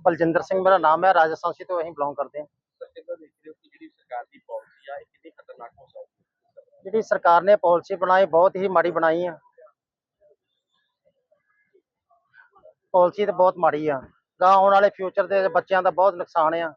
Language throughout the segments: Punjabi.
ਬਲਜਿੰਦਰ ਸਿੰਘ ਮੇਰਾ ਨਾਮ ਹੈ ਰਾਜਸਥਾਨ ਤੋਂ ਅਸੀਂ ਬਿਲੋਂਗ ਕਰਦੇ ਹਾਂ ਸਰ ਕਿੱਦਾਂ ਦੇਖ ਰਹੇ ਹੋ ਕਿ ਜਿਹੜੀ ਸਰਕਾਰ ਦੀ ਪਾਲਿਸੀ ਆ ਇਹ ਕਿੰਨੀ ਖਤਰਨਾਕ ਹੋ ਸਕਦੀ ਹੈ ਜਿਹੜੀ ਸਰਕਾਰ ਨੇ ਪਾਲਿਸੀ ਬਣਾਈ ਬਹੁਤ ਹੀ ਮਾੜੀ ਬਣਾਈ ਆ ਪਾਲਿਸੀ ਤਾਂ ਬਹੁਤ ਮਾੜੀ ਆ ਗਾਂ ਆਉਣ ਵਾਲੇ ਫਿਊਚਰ ਦੇ ਬੱਚਿਆਂ ਦਾ ਬਹੁਤ ਨੁਕਸਾਨ ਆ।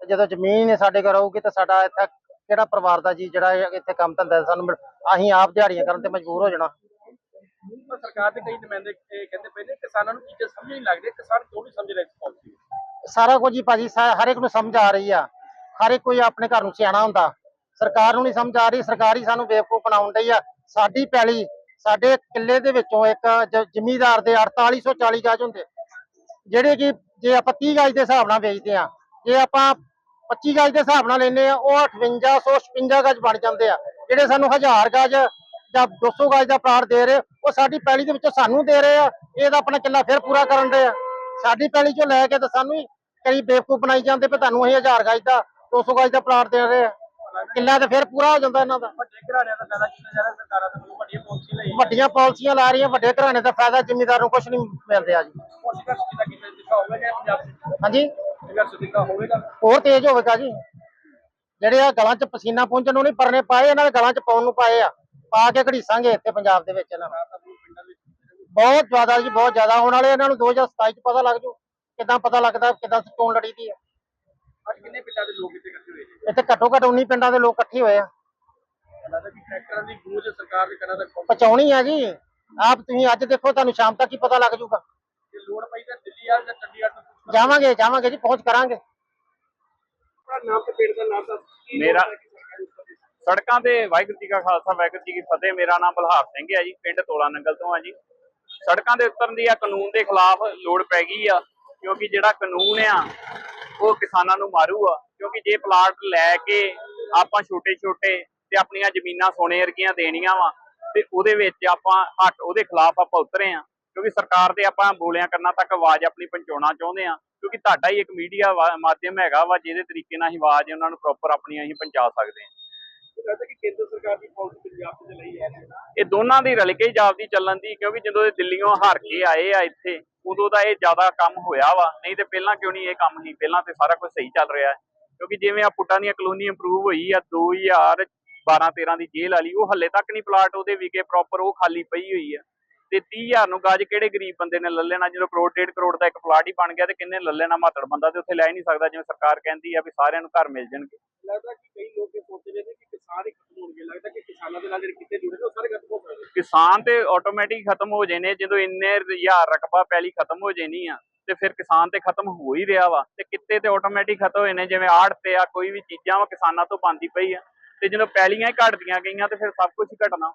ਤੇ ਜਦੋਂ ਜ਼ਮੀਨ ਹੀ ਸਾਡੇ ਕੋਲ ਰਹੂਗੀ ਤਾਂ ਸਾਡਾ ਇੱਥੇ ਕਿਹੜਾ ਪਰਿਵਾਰ ਦਾ ਜੀ ਜਿਹੜਾ ਇਹ ਇੱਥੇ ਕੰਮ ਧੰਦਾ ਹੈ, ਸਾਨੂੰ ਮਿਲ- ਅਸੀਂ ਆਪ ਦਿਹਾੜੀਆਂ ਕਰਨ ਤੇ ਮਜਬੂਰ ਹੋ ਜਾਣਾ। ਪਰ ਸਰਕਾਰ ਦੇ ਕਈ ਨੁਮਾਇੰਦੇ ਇਹ ਕਹਿੰਦੇ ਪਏ ਨੇ ਕਿਸਾਨਾਂ ਨੂੰ ਚੀਜ਼ਾਂ ਸਮਝ ਨਹੀਂ ਲੱਗਦੀ ਕਿਸਾਨ ਕਿਉਂ ਨਹੀਂ ਸਮਝ ਰਹੇ ਇਸ ਪਾਲਿਸੀ ਨੂੰ ਸਾਰਾ ਕੁਝ ਹੀ ਭਾਜੀ ਹਰ ਇੱਕ ਨੂੰ ਸਮਝ ਆ ਰਹੀ ਆ। ਹਰ ਇੱਕ ਕੋਈ ਆਪਣੇ ਘਰ ਨੂੰ ਸਿਆਣਾ ਹੁੰਦਾ। ਸਰਕਾਰ ਨੂੰ ਨਹੀਂ ਸਮਝ ਆ ਰਹੀ, ਸਰਕਾਰ ਹੀ ਸਾਨੂੰ ਬੇਵਕੂਫ ਬਣਾਉਣ ਡਈ ਆ। ਸਾਡੀ ਪੈਲੀ, ਸਾਡੇ ਕਿੱਲੇ ਦੇ ਵਿੱਚੋਂ ਇੱਕ ਜ- ਜ਼ਿਮੀਂਦਾਰ ਦੇ 4840 ਗਾਜ ਹੁੰਦੇ। ਜਿਹੜੇ ਕਿ ਜੇ ਆਪਾਂ 30 ਗਾਜ ਦੇ ਹਿਸਾਬ ਨਾਲ ਵੇਚਦੇ ਆ, ਜੇ ਆਪਾਂ 25 ਗਾਜ ਦੇ ਹਿਸਾਬ ਨਾਲ ਲੈਨੇ ਆ, ਉਹ 5856 ਗਜ ਬਣ ਜਾਂਦੇ ਆ। ਜਿਹੜੇ ਸਾਨੂੰ 1000 ਗਜ ਜਾਂ 200 ਗਾਜ ਦਾ ਪਲਾਟ ਦੇ ਰਹੇ, ਉਹ ਸਾਡੀ ਪੈਲੀ ਦੇ ਵਿੱਚੋਂ ਸਾਨੂੰ ਦੇ ਰਹੇ ਆ। ਇਹਦਾ ਆਪਣਾ ਕਿੱਲਾ ਫਿਰ ਪੂਰਾ ਕਰਨ ਦੇ ਆ। ਸਾਡੀ ਪੈਲੀ ਚੋਂ ਲੈ ਕੇ ਤਾਂ ਸਾਨੂੰ ਹੀ ਕਈ ਬੇਵਕੂਫ ਬਣਾਈ ਜਾਂਦੇ ਵੀ ਤੁਹਾਨੂੰ ਅਸੀਂ 1000 ਗਜ ਦਾ 200 ਗਜ ਦਾ ਪਲਾਟ ਦੇ ਰਹੇ ਆ। ਕਿੱਲਾ ਤਾਂ ਫਿਰ ਪੂਰਾ ਹੋ ਜਾਂਦਾ ਇਹਨਾਂ ਦਾ। ਵੱਡੇ ਘਰਾਣਿਆਂ ਦਾ ਫਾਇਦਾ ਕੀਤਾ ਜਾ ਰਿਹਾ ਸਰਕਾਰਾਂ ਵੱਲੋਂ ਵੱਡੀਆਂ ਪਾਲਿਸੀ ਲਈ? ਵੱਡੀਆਂ ਪਾਲਿਸੀਆਂ ਲਾ ਰਹੀਆਂ ਵੱਡੇ ਘਰਾਣੇ ਦਾ ਫਾਇਦਾ ਜ਼ਿਮੀਂਦਾਰ ਨੂੰ ਕੁਝ ਨਹੀਂ ਮਿਲ ਰਿਹਾ ਜੀ ਉਹ ਕੀਤਾ ਪੰਜਾਬ ਹਾਂਜੀ। ਹੋਰ ਤੇਜ਼ ਹੋਵੇਗਾ ਜੀ। ਜਿਹੜੇ ਆ ਗਲਾਂ 'ਚ ਪਸੀਨਾ ਪਹੁੰਚਣ ਨੂੰ ਨਹੀਂ ਪਰਨੇ ਪਾਏ ਇਹਨਾਂ ਦੇ ਗਲਾਂ 'ਚ ਪਾਉਣ ਨੂੰ ਪਾਏ ਆ। ਪਾ ਕੇ ਘੜੀਸਾਂਗੇ ਇੱਥੇ ਪੰਜਾਬ ਦੇ ਵਿੱਚ ਇਹਨਾਂ ਨੂੰ ਸਰਕਾਰ ਦਾ ਪਿੰਡਾਂ ਵਿੱਚ ਬਹੁਤ ਜ਼ਿਆਦਾ ਜੀ ਬਹੁਤ ਜ਼ਿਆਦਾ। ਆਉਣ ਵਾਲੇ ਇਹਨਾਂ ਨੂੰ 2027 'ਚ ਪਤਾ ਲੱਗ ਜੂ ਕਿਦਾਂ ਪਤਾ ਲੱਗਦਾ ਕਿਦਾਂ ਚੋਣ ਲੜੀ ਦੀ ਆ। ਅੱਜ ਕਿੰਨੇ ਪਿੰਡਾਂ ਦੇ ਲੋਕ ਇੱਥੇ ਇਕੱਠੇ ਹੋਏ ਨੇ ਇੱਥੇ ਘੱਟੋ ਘੱਟ 19 ਪਿੰਡਾਂ ਦੇ ਲੋਕ ਇਕੱਠੇ ਹੋਏ ਆ। ਲੱਗਦਾ ਕਿ ਟਰੈਕਟਰਾਂ ਦੀ ਗੂੰਜ ਸਰਕਾਰ ਦੇ ਕੰਨਾਂ ਤੱਕ ਪਹੁੰਚ ਪਹੁੰਚਾਉਣੀ ਆ ਜੀ। ਆਪ ਤੁਸੀਂ ਅੱਜ ਦੇਖੋ ਤੁਹਾਨੂੰ ਸ਼ਾਮ ਤੱਕ ਹੀ ਪਤਾ ਲੱਗ ਜੂਗਾ। ਜੇ ਲੋੜ ਪਈ ਤਾਂ ਦਿੱਲੀ ਆ ਜਾਂ ਚੰਡੀਗੜ੍ਹ ਤੋਂ ਪੁੱਛ ਜਾਵਾਂਗੇ ਜਾਵਾਂਗੇ ਜੀ ਪਹੁੰਚ ਕਰਾਂਗੇ। ਨਾਮ ਤੇ ਪਿੰਡ ਦਾ ਨਾਮ ਮੇਰਾ- ਸੜਕਾਂ ਤੇ ਵਾਹਿਗੁਰੂ ਜੀ ਕਾ ਖਾਲਸਾ ਵਾਹਿਗੁਰੂ ਜੀ ਕੀ ਫਤਿਹ। ਮੇਰਾ ਨਾਮ ਬਲਹਾਰ ਸਿੰਘ ਹੈ ਜੀ ਪਿੰਡ ਤੋਲਾ ਨੰਗਲ ਤੋਂ ਆ ਜੀ। ਸੜਕਾਂ ਦੇ ਉਤਰਨ ਦੀ ਆ, ਕਾਨੂੰਨ ਦੇ ਖਿਲਾਫ ਲੋੜ ਪੈ ਗਈ ਆ, ਕਿਉਂਕਿ ਜਿਹੜਾ ਕਾਨੂੰਨ ਆ, ਉਹ ਕਿਸਾਨਾਂ ਨੂੰ ਮਾਰੂ ਆ, ਕਿਉਂਕਿ ਜੇ ਪਲਾਟ ਲੈ ਕੇ ਆਪਾਂ ਛੋਟੇ ਛੋਟੇ ਤੇ ਆਪਣੀਆਂ ਜ਼ਮੀਨਾਂ ਸੋਨੇ ਵਰਗੀਆਂ ਦੇਣੀਆਂ ਵਾ, ਤੇ ਉਹਦੇ ਵਿੱਚ ਆਪਾਂ ਹੱਟ, ਉਹਦੇ ਖਿਲਾਫ ਆਪਾਂ ਉਤਰੇ ਆ, ਕਿਉਂਕਿ ਸਰਕਾਰ ਦੇ ਆਪਾਂ ਬੋਲਿਆਂ ਕਰਨਾ ਤੱਕ ਆਵਾਜ਼ ਆਪਣੀ ਪਹੁੰਚਾਉਣਾ ਚਾਹੁੰਦੇ ਆ, ਕਿਉਂਕਿ ਤੁਹਾਡਾ ਹੀ ਇੱਕ ਮੀਡੀਆ ਮਾਧਿਅਮ ਹੈਗਾ ਵਾ, ਜਿਹਦੇ ਤਰੀਕੇ ਨਾਲ ਅਸੀਂ ਆਵਾਜ਼ ਉਹਨਾਂ ਨੂੰ ਪ੍ਰੋਪਰ ਆਪਣੀ ਅਸੀਂ ਪਹੁੰਚਾ ਸਕਦੇ ਆ। ਇਹ ਦੋਨਾਂ ਦੀ ਰਲ ਕੇ ਹੀ ਜਾਪਦੀ ਚੱਲਣ ਦੀ ਕਿਉਂਕਿ ਜਦੋਂ ਇਹ ਦਿੱਲੀੋਂ ਹਾਰ ਕੇ ਆਏ ਆ ਇੱਥੇ ਉਦੋਂ ਦਾ ਇਹ ਜ਼ਿਆਦਾ ਕੰਮ ਹੋਇਆ ਵਾ। ਨਹੀਂ ਤੇ ਪਹਿਲਾਂ ਕਿਉਂ ਨਹੀਂ ਇਹ ਕੰਮ ਨਹੀਂ ਪਹਿਲਾਂ ਤੇ ਸਾਰਾ ਕੁਝ ਸਹੀ ਚੱਲ ਰਿਹਾ ਕਿਉਂਕਿ ਜਿਵੇਂ ਆ ਪੁੱਟਾਂ ਦੀਆਂ ਕਲੋਨੀ ਇੰਪਰੂਵ ਹੋਈ ਆ 2012 13 ਦੀ ਜੇਲ੍ਹ ਵਾਲੀ ਉਹ ਹੱਲੇ ਤੱਕ ਨਹੀਂ ਪਲਾਟ ਉਹਦੇ ਵਿਕੇ ਪ੍ਰੋਪਰ ਉਹ ਖਾਲੀ ਪਈ ਹੋਈ ਆ। ਤੇ 30000 ਨੂੰ ਗਾਜ ਕਿਹੜੇ ਗਰੀਬ ਬੰਦੇ ਨੇ ਲੈ ਲੈਣਾ? ਜਦੋਂ ਕਰੋੜ ਡੇਢ ਕਰੋੜ ਦਾ ਇੱਕ ਪਲਾਟ ਹੀ ਬਣ ਗਿਆ ਤੇ ਕਿੰਨੇ ਲੈ ਲੈਣਾ ਮਾਤੜ ਬੰਦਾ? ਤੇ ਉੱਥੇ ਲੈ ਹੀ ਨਹੀਂ ਸਕਦਾ ਜਿਵੇਂ ਸਰਕਾਰ ਕਹਿੰਦੀ ਆ ਵੀ ਸਾਰਿਆਂ ਨੂੰ ਘਰ ਮਿਲ ਜਾਣਗੇ। ਲੱਗਦਾ ਕਿ ਕਈ ਲੋਕ ਇਹ ਸੋਚਦੇ ਨੇ ਕਿ ਕਿਸਾਨ ਹੀ ਖਤਮ ਹੋਣਗੇ ਲੱਗਦਾ ਕਿ ਕਿਸਾਨਾਂ ਦੇ ਨਾਲ ਜਿਹੜੇ ਕਿੱਤੇ ਜੁੜੇ ਨੇ ਉਹ ਸਾਰੇ ਖਤਮ ਹੋ ਸਕਦੇ ਕਿਸਾਨ ਤੇ ਆਟੋਮੈਟਿਕ ਖਤਮ ਹੋ ਜਾਣੇ ਜਦੋਂ ਇੰਨੇ ਹਜ਼ਾਰ ਰਕਬਾ ਪਹਿਲੀ ਖਤਮ ਹੋ ਜਾਣੀ ਆ ਤੇ ਫਿਰ ਕਿਸਾਨ ਤੇ ਖਤਮ ਹੋ ਹੀ ਰਿਹਾ ਵਾ। ਤੇ ਕਿੱਤੇ ਤੇ ਆਟੋਮੈਟਿਕ ਖਤਮ ਹੋਏ ਨੇ ਜਿਵੇਂ ਆੜ ਤੇ ਆ ਕੋਈ ਵੀ ਚੀਜ਼ਾਂ ਵਾ ਕਿਸਾਨਾਂ ਤੋਂ ਬੰਦੀ ਪਈ ਆ। ਤੇ ਜਦੋਂ ਪੈਲੀਆਂ ਹੀ ਘਟਦੀਆਂ ਗਈਆਂ ਤੇ ਫਿਰ ਸਭ ਕੁਝ ਹੀ ਘਟਣਾ।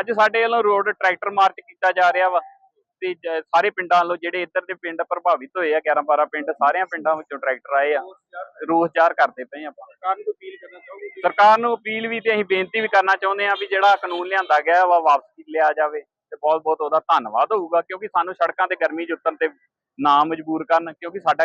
ਅੱਜ ਸਾਡੇ ਵੱਲੋਂ ਰੋਡ ਟਰੈਕਟਰ ਮਾਰਚ ਕੀਤਾ ਜਾ ਰਿਹਾ ਵਾ। ਤੇ ਸਾਰੇ ਪਿੰਡਾਂ ਵੱਲੋਂ ਜਿਹੜੇ ਇੱਧਰ ਦੇ ਪਿੰਡ ਪ੍ਰਭਾਵਿਤ ਹੋਏ ਆ 11 12 ਪਿੰਡ ਸਾਰਿਆਂ ਪਿੰਡਾਂ ਵਿੱਚੋਂ ਟਰੈਕਟਰ ਆਏ ਆ। ਰੋਸ ਜ਼ਾਹਰ ਕਰਦੇ ਪਏ ਆਪਾਂ। ਸਰਕਾਰ ਨੂੰ ਅਪੀਲ ਕਰਨਾ ਚਾਹੋਗੇ ਕਿ ਸਰਕਾਰ ਨੂੰ ਅਪੀਲ ਵੀ ਤੇ ਅਸੀਂ ਬੇਨਤੀ ਵੀ ਕਰਨਾ ਚਾਹੁੰਦੇ ਹਾਂ ਵੀ ਜਿਹੜਾ ਕਾਨੂੰਨ ਲਿਆਂਦਾ ਗਿਆ ਵਾ ਵਾਪਸ ਲਿਆ ਜਾਵੇ। ਤੇ ਬਹੁਤ ਬਹੁਤ ਉਹਦਾ ਧੰਨਵਾਦ ਹੋਊਗਾ ਕਿਉਂਕਿ ਸਾਨੂੰ ਸੜਕਾਂ ਤੇ ਗਰਮੀ 'ਚ ਉਤਰਨ ਤੇ ਨਾ ਮਜਬੂਰ ਕਰਨ ਕਿਉਂਕਿ ਸਾਡਾ